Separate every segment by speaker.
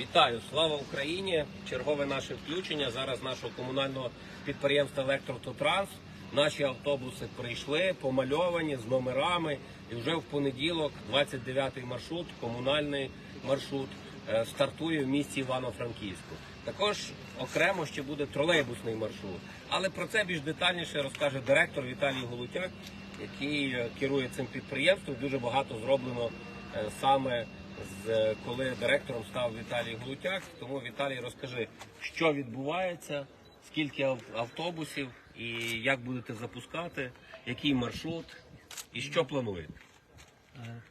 Speaker 1: Вітаю, слава Україні! Чергове наше включення. Зараз нашого комунального підприємства Електрототранс. Наші автобуси прийшли, помальовані з номерами. І вже в понеділок, 29-й маршрут, комунальний маршрут, е, стартує в місті Івано-Франківську. Також окремо ще буде тролейбусний маршрут. Але про це більш детальніше розкаже директор Віталій Голутяк, який е, керує цим підприємством. Дуже багато зроблено е, саме коли директором став Віталій Глутяк. Тому Віталій, розкажи, що відбувається, скільки автобусів і як будете запускати, який маршрут і що плануєте.
Speaker 2: Е,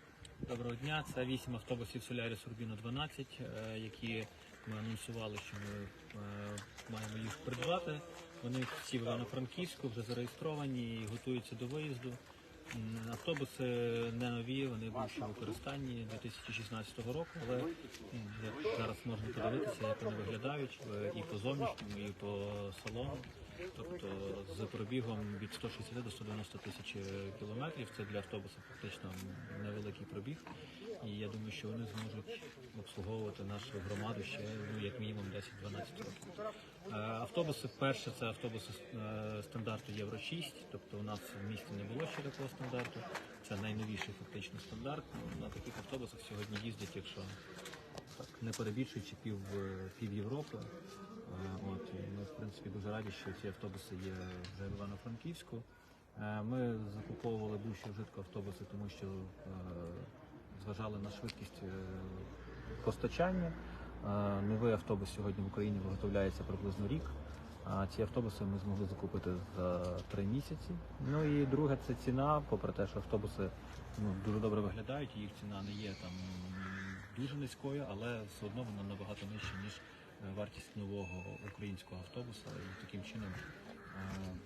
Speaker 2: Доброго дня. Це 8 автобусів Solaris Urbino 12, е, які ми анонсували, що ми е, маємо їх придбати. Вони всі в Івано-Франківську вже зареєстровані і готуються до виїзду. Автобуси не нові, вони були ще в використанні 2016 року, але зараз можна подивитися, як вони виглядають е, і по зовнішньому, і по салону. Тобто з пробігом від 160 до 190 тисяч кілометрів. Це для автобуса фактично невеликий пробіг. І я думаю, що вони зможуть обслуговувати нашу громаду ще ну, як мінімум 10-12 років. Е, Автобуси перше це автобуси е, стандарту Євро 6, тобто у нас в місті не було ще такого стандарту. Це найновіший фактично стандарт. На таких автобусах сьогодні їздять, якщо так не перебільшуючи пів, пів Європи. Е, От і ми в принципі дуже раді, що ці автобуси є вже в Івано-Франківську. Е, Ми закуповували більше вжитку автобуси, тому що е, зважали на швидкість постачання. Новий автобус сьогодні в Україні виготовляється приблизно рік. А ці автобуси ми змогли закупити за три місяці. Ну і друге це ціна, попри те, що автобуси ну, дуже добре виглядають, їх ціна не є там дуже низькою, але все одно вона набагато нижча, ніж вартість нового українського автобуса. І таким чином е, м,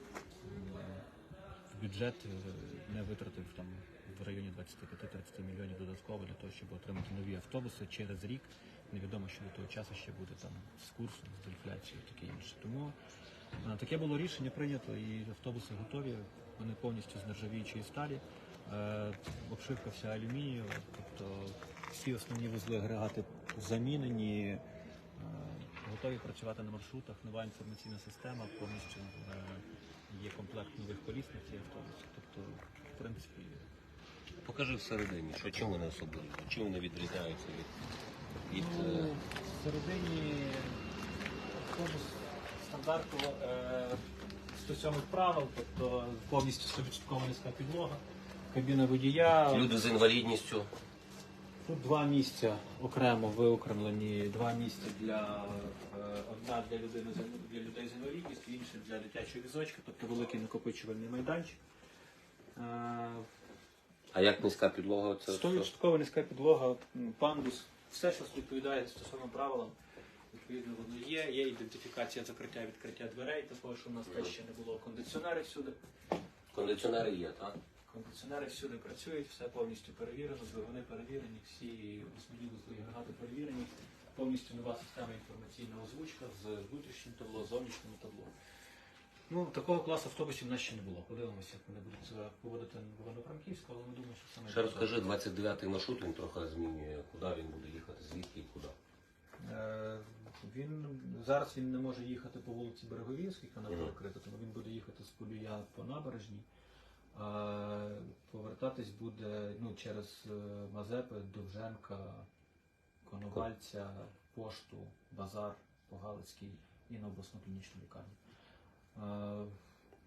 Speaker 2: бюджет е, не витратив там в районі 25-30 мільйонів додатково для того, щоб отримати нові автобуси через рік. Невідомо, що до того часу ще буде там з курсом, з інфляцією таке інше. Тому е, таке було рішення прийнято, і автобуси готові. Вони повністю з нержавіючої сталі. Е, Обшивка вся алюмінієва, тобто всі основні вузли агрегати замінені, е, готові працювати на маршрутах. Нова інформаційна система, повністю е, є комплект нових коліс на ці автобуси. Тобто, в принципі,
Speaker 1: Покажи всередині, що чим вони особливі, чим вони відрізняються від, від
Speaker 2: Ну,
Speaker 1: е,
Speaker 2: всередині автобус стандарту е, 107 правил, тобто повністю 100% низька підлога, кабіна водія.
Speaker 1: люди з інвалідністю.
Speaker 2: Тут два місця окремо виокремлені, два місця для е, одна для людей з для людей з інвалідністю, інше для дитячого візочка, тобто великий накопичувальний майданчик. Е,
Speaker 1: А як низька підлога? Це все?
Speaker 2: 100% низька підлога, пандус, все, що відповідає стосовно правилам, відповідно воно є. Є ідентифікація закриття відкриття дверей, також у нас теж ще не було кондиціонери всюди.
Speaker 1: кондиціонери є, так?
Speaker 2: Кондиціонери всюди працюють, все повністю перевірено, двигуни перевірені, всі основні вузли і агрегати перевірені. Повністю нова система інформаційна озвучка з внутрішнім табло, зовнішнім табло. Ну, такого класу автобусів в нас ще не було. Подивимося, як вони будуть себе поводити в Івано-Франківську, але ми думаємо, що саме
Speaker 1: Ще розкажи, 29-й маршрут він трохи змінює, куди він буде їхати, звідки і куди.
Speaker 2: Е, Він зараз він не може їхати по вулиці Береговій, оскільки вона перекрита, тому він буде їхати з Полюя по набережній. Повертатись буде ну, через е, Мазепи, Довженка, Коновальця, Пошту, Базар, Погалицький і на обласну клінічну лікарню. Е,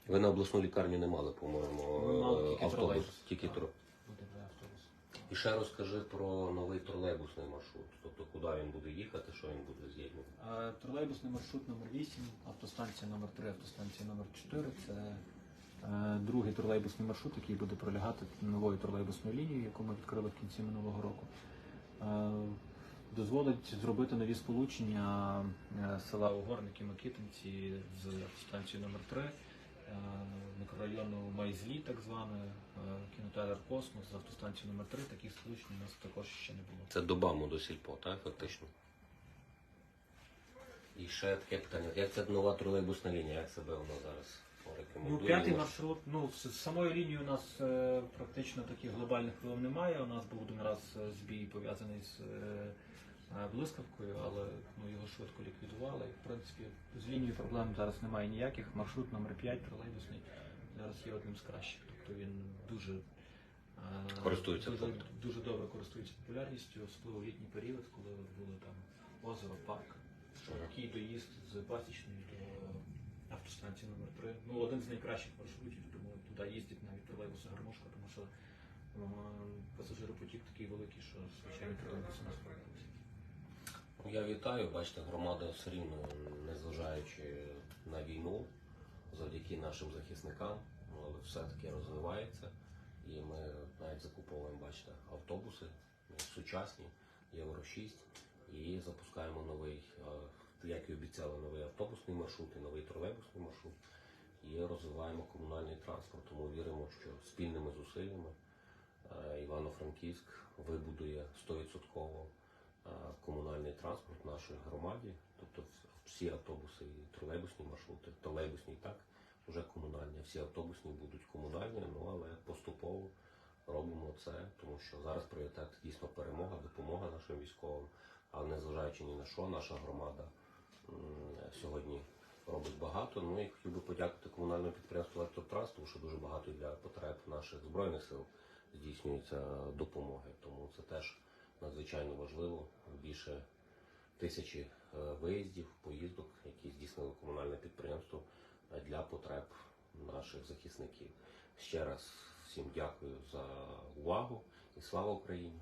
Speaker 1: Ви на обласну лікарню не мали, по-моєму,
Speaker 2: тільки
Speaker 1: автобус.
Speaker 2: тролейбус.
Speaker 1: Тільки тро.
Speaker 2: Буде автобус.
Speaker 1: І ще розкажи про новий тролейбусний маршрут. Тобто куди він буде їхати, що він буде з'єднувати.
Speaker 2: Е, Тролейбусний маршрут номер 8, автостанція номер 3, автостанція номер 4 це другий тролейбусний маршрут, який буде пролягати новою тролейбусною лінією, яку ми відкрили в кінці минулого року. Е, дозволить зробити нові сполучення е, села Угорники Микитинці з автостанцією номер 3 е, мікрорайону Майзлі, так зване, е, кінотеатр Космос з автостанцією номер 3 Таких сполучень у нас також ще не було.
Speaker 1: Це до БАМу, до Сільпо, так, фактично. І ще таке питання. Як це нова тролейбусна лінія, як себе вона зараз
Speaker 2: Ну,
Speaker 1: рекомендує?
Speaker 2: п'ятий маршрут, ну, з з самої лінії у нас е, практично таких глобальних проблем немає. У нас був один раз е, збій пов'язаний з е, е, блискавкою, але ну, його швидко ліквідували. І, в принципі, з лінією проблем зараз немає ніяких. Маршрут номер 5 тролейбусний зараз є одним з кращих. Тобто він дуже е,
Speaker 1: Користується
Speaker 2: дуже,
Speaker 1: попитом.
Speaker 2: дуже добре користується популярністю, особливо в літній період, коли були там озеро, парк, який доїзд з Пасічної до автостанції номер 3 Ну, один з найкращих маршрутів, тому туди їздять навіть тролейбуси гармошка, тому що е, пасажиропотік такий великий, що звичайно тролейбуси не справляються.
Speaker 1: Я вітаю, бачите, громада все рівно, незважаючи на війну, завдяки нашим захисникам, ну, але все-таки розвивається. І ми навіть закуповуємо, бачите, автобуси ну, сучасні, Євро 6, і запускаємо новий, е, як і обіцяли, новий автобусний маршрут і новий тролейбусний маршрут. І розвиваємо комунальний транспорт, тому віримо, що спільними зусиллями е, Івано-Франківськ вибудує 100% е, комунальний транспорт в нашій громаді, тобто всі автобуси і тролейбусні маршрути, тролейбусні так, вже комунальні. Всі автобусні будуть комунальні, ну але поступово робимо це, тому що зараз пріоритет дійсно перемога, допомога нашим військовим, але незважаючи ні на що, наша громада сьогодні робить багато. Ну і хотів би подякувати комунальному підприємству Електротранс, тому що дуже багато для потреб наших збройних сил здійснюється допомоги. Тому це теж надзвичайно важливо. Більше тисячі е, виїздів, поїздок, які здійснило комунальне підприємство е, для потреб наших захисників. Ще раз всім дякую за увагу і слава Україні!